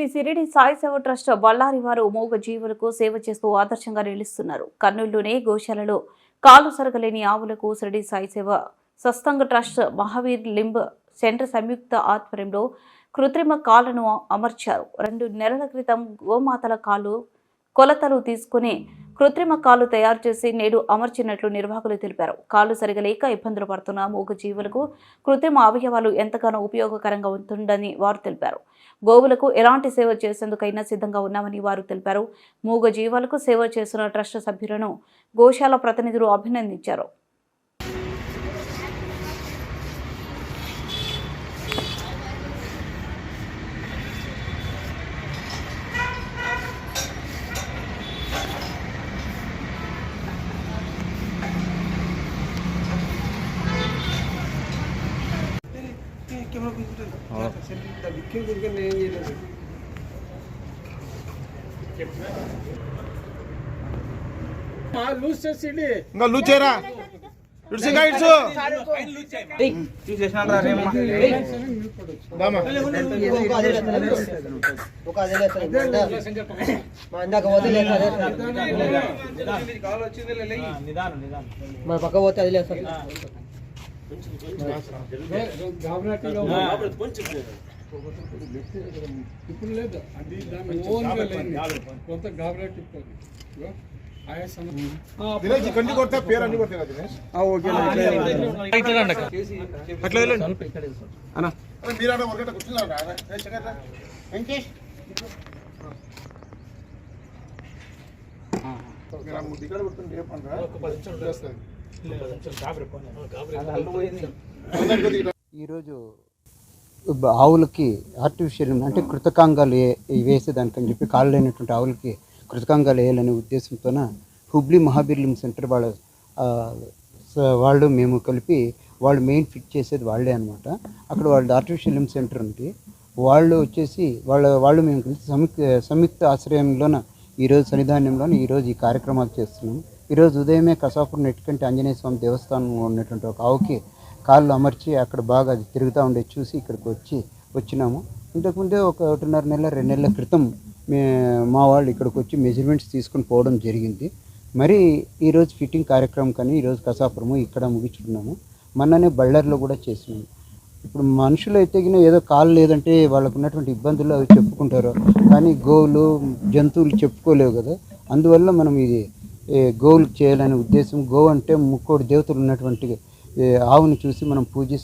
శ్రీ సిరిడి సాయి సేవ ట్రస్ట్ బళ్ళారి వారు మూగ జీవులకు సేవ చేస్తూ ఆదర్శంగా నిలుస్తున్నారు. కర్నూలులోనే గోశాలలో కాలు సరగలేని ఆవులకు Shirdi Sai Seva Satsang trust Mahavir limb centre సంయుక్త ఆధ్వర్యంలో కృత్రిమ కాళ్ళను అమర్చారు. రెండు నెలల క్రితం గోమాతల కాళ్ళు కొలతలు తీసుకుని కృత్రిమ కాళ్ళు తయారు చేసి నేడు అమర్చినట్లు నిర్వాహకులు తెలిపారు. కాళ్ళు సరిగలేక ఇబ్బందులు పడుతున్న మూగ జీవులకు కృత్రిమ అవయవాలు ఎంతగానో ఉపయోగకరంగా ఉంటుందని వారు తెలిపారు. గోవులకు ఎలాంటి సేవ చేసేందుకైనా సిద్ధంగా ఉన్నామని వారు తెలిపారు. మూగ జీవాలకు సేవ చేస్తున్న ట్రస్ట్ సభ్యులను గోశాల ప్రతినిధులు అభినందించారు. లూజ్ ఇంకా ఇడ్స్ మన పక్క పోతే అది లేదు గాబరాటిగా ఇప్పుడు లేదు అది దాని ఓన్గా లేదు కొంత గాబరాటి కూర్చున్నారా వెంకటేష్. మీరు ఆ ముద్దు ఇక్కడ కొడుతుంటే ఏ పండ్రా? ఈరోజు ఆవులకి ఆర్టిఫిషియల్ అంటే కృతకాంగాలు వేసేదానికని చెప్పి కాళ్ళు లేనటువంటి ఆవులకి కృతకాంగాలు వేయాలనే ఉద్దేశంతోన హుబ్లీ మహాబీర్లిం సెంటర్ వాళ్ళ స- వాళ్ళు మేము కలిపి వాళ్ళు మెయిన్ ఫిట్ చేసేది వాళ్ళే అనమాట అక్కడ వాళ్ళ ఆర్టిఫిషియల్ లిమ్ సెంటర్ ఉంది. వాళ్ళు వచ్చేసి వాళ్ళ వాళ్ళు మేము కలిసి సంయుక్త సంయుక్త ఆశ్రయంలోన ఈరోజు సన్నిధానంలోన ఈరోజు ఈ కార్యక్రమాలు చేస్తున్నాం. ఈరోజు ఉదయమే కసాపురం నెట్కంటి ఆంజనేయ స్వామి దేవస్థానం ఉన్నటువంటి ఒక ఆవుకి కాళ్ళు అమర్చి అక్కడ బాగా అది తిరుగుతూ ఉండే చూసి ఇక్కడికి వచ్చి వచ్చినాము. ఇంతకుముందే ఒక ఒకటిన్నర నెల రెండు నెలల క్రితం మే మా వాళ్ళు ఇక్కడికి వచ్చి మెజర్మెంట్స్ తీసుకొని పోవడం జరిగింది. మరి ఈరోజు ఫిట్టింగ్ కార్యక్రమం కానీ ఈరోజు కసాపురము ఇక్కడ ముగించుకున్నాము మొన్ననే బళ్ళారిలో కూడా చేసినాము. ఇప్పుడు మనుషులు అయితే ఏదో కాలు లేదంటే వాళ్ళకు ఉన్నటువంటి ఇబ్బందులు అవి చెప్పుకుంటారు. కానీ గోవులు జంతువులు చెప్పుకోలేవు కదా. అందువల్ల మనం ఇది గోవులకు చేయాలనే ఉద్దేశం. గోవు అంటే ముక్కోటి దేవతలు ఉన్నటువంటి ఆవుని చూసి మనం పూజిస్తాం